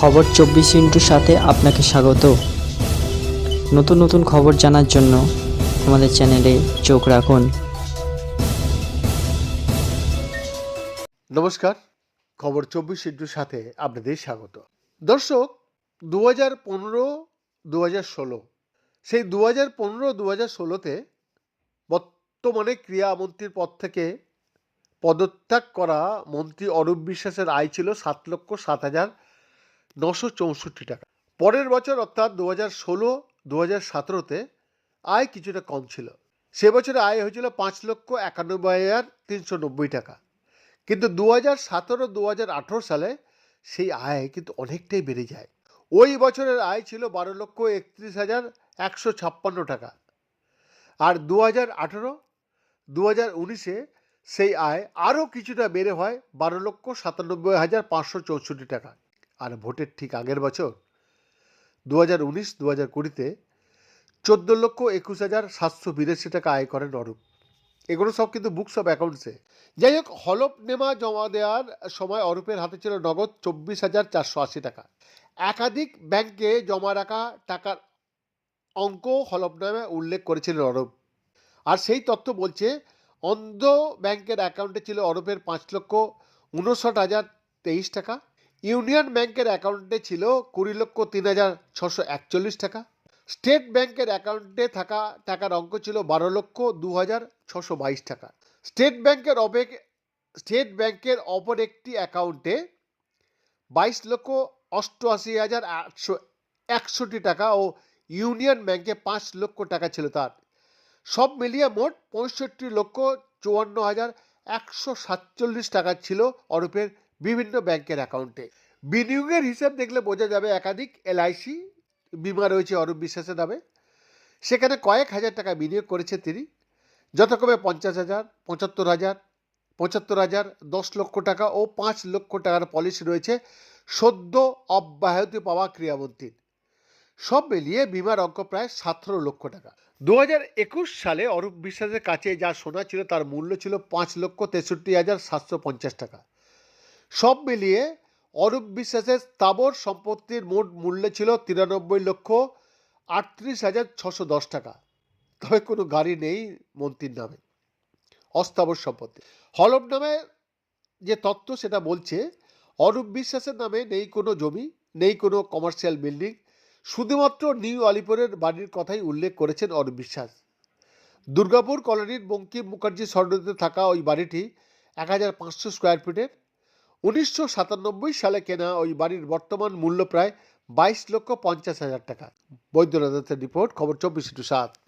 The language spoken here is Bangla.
খবর চব্বিশ ইন্টুর সাথে আপনাকে স্বাগত। নতুন নতুন খবর জানার জন্য আমাদের চ্যানেলে চোখ রাখুন। নমস্কার, খবর চব্বিশ ইন্টুর সাথে আপনাদের স্বাগত। দর্শক দু হাজার পনেরো দু হাজার ষোলো, সেই দু হাজার পনেরো দু হাজার ষোলোতে বর্তমানে ক্রীড়ামন্ত্রীর পদ থেকে পদত্যাগ করা মন্ত্রী অরূপ বিশ্বাসের আয় ছিল সাত লক্ষ সাত হাজার নশো চৌষট্টি টাকা। পরের বছর অর্থাৎ দু হাজার ষোলো দু হাজার সতেরোতে আয় কিছুটা কম ছিল। সে বছরে আয় হয়েছিল পাঁচ লক্ষ একানব্বই হাজার তিনশো নব্বই টাকা। কিন্তু দু হাজার সতেরো দু হাজার আঠেরো সালে সেই আয় কিন্তু অনেকটাই বেড়ে যায়। ওই বছরের আয় ছিল বারো লক্ষ একত্রিশ হাজার একশো ছাপ্পান্ন টাকা। আর দু হাজার আঠেরো দু হাজার উনিশে সেই আয় আরও কিছুটা বেড়ে হয় বারো লক্ষ সাতানব্বই হাজার পাঁচশো চৌষট্টি টাকা। আর ভোটের ঠিক আগের বছর দু হাজার উনিশ দু হাজার কুড়িতে চোদ্দ লক্ষ একুশ হাজার সাতশো বিরাশি টাকা আয় করেন অরূপ। এগুলো সব কিন্তু বুকস অফ অ্যাকাউন্টসে যাই হোক হলফনেমা জমা দেওয়ার সময় অরূপের হাতে ছিল নগদ চব্বিশ হাজার চারশো আশি টাকা। একাধিক ব্যাংকে জমা রাখা টাকার অঙ্ক হলফনামে উল্লেখ করেছিলেন অরূপ। আর সেই তথ্য বলছে, অন্ধ ব্যাংকের অ্যাকাউন্টে ছিল অরূপের পাঁচ লক্ষ উনষাট হাজার তেইশ টাকা ইউনিয়ন ব্যাংকের অ্যাকাউন্টে ছিল কুড়ি লক্ষ তিন হাজার ছশো একচল্লিশ টাকা। স্টেট ব্যাংকের অ্যাকাউন্টে থাকা টাকার অঙ্ক ছিল বারো লক্ষ দু হাজার ছশো বাইশ টাকা। স্টেট ব্যাংকের অবেগ স্টেট ব্যাংকের অপর একটি অ্যাকাউন্টে বাইশ লক্ষ অষ্টআশি হাজার আটশো একষট্টি টাকা ও ইউনিয়ন ব্যাংকে পাঁচ লক্ষ টাকা ছিল তার। সব মিলিয়ে মোট পঁয়ষট্টি লক্ষ চুয়ান্ন হাজার একশো সাতচল্লিশ টাকা ছিল অরূপের বিভিন্ন ব্যাংকের অ্যাকাউন্টে। বিনিয়োগের হিসাব দেখলে বোঝা যাবে একাধিক এলআইসি বিমা রয়েছে অরূপ বিশ্বাসের নামে। সেখানে কয়েক হাজার টাকা বিনিয়োগ করেছেন তিনি। যথাক্রমে পঞ্চাশ হাজার, পঁচাত্তর হাজার পঁচাত্তর হাজার, দশ লক্ষ টাকা ও পাঁচ লক্ষ টাকার পলিসি রয়েছে সদ্য অব্যাহতি পাওয়া ক্রীড়ামন্ত্রীর। সব মিলিয়ে বিমার অঙ্ক প্রায় সতেরো লক্ষ টাকা। দু হাজার একুশ সালে অরূপ বিশ্বাসের কাছে যা সোনা ছিল তার মূল্য ছিল পাঁচ লক্ষ তেষট্টি হাজার সাতশো পঞ্চাশ টাকা। সব মিলিয়ে অরূপ বিশ্বাসের স্থাবর সম্পত্তির মোট মূল্য ছিল তিরানব্বই লক্ষ আটত্রিশ হাজার ছশো দশ টাকা। তবে কোনো গাড়ি নেই মন্ত্রীর নামে। অস্থাবর সম্পত্তি। হলফ নামে যে তত্ত্ব সেটা বলছে, অরূপ বিশ্বাসের নামে নেই কোনো জমি, নেই কোনো কমার্শিয়াল বিল্ডিং শুধুমাত্র নিউ আলিপুরের বাড়ির কথাই উল্লেখ করেছেন অরূপ বিশ্বাস। দুর্গাপুর কলোনির বঙ্কিম মুখার্জি স্বর্ণতে থাকা ওই বাড়িটি এক হাজার পাঁচশো স্কোয়ার ফিটের উনিশশো সাতানব্বই সালে কেনা ওই বাড়ির বর্তমান মূল্য প্রায় বাইশ লক্ষ পঞ্চাশ হাজার টাকা। বৈদ্যনাথের রিপোর্ট, খবর চব্বিশ টু সাত।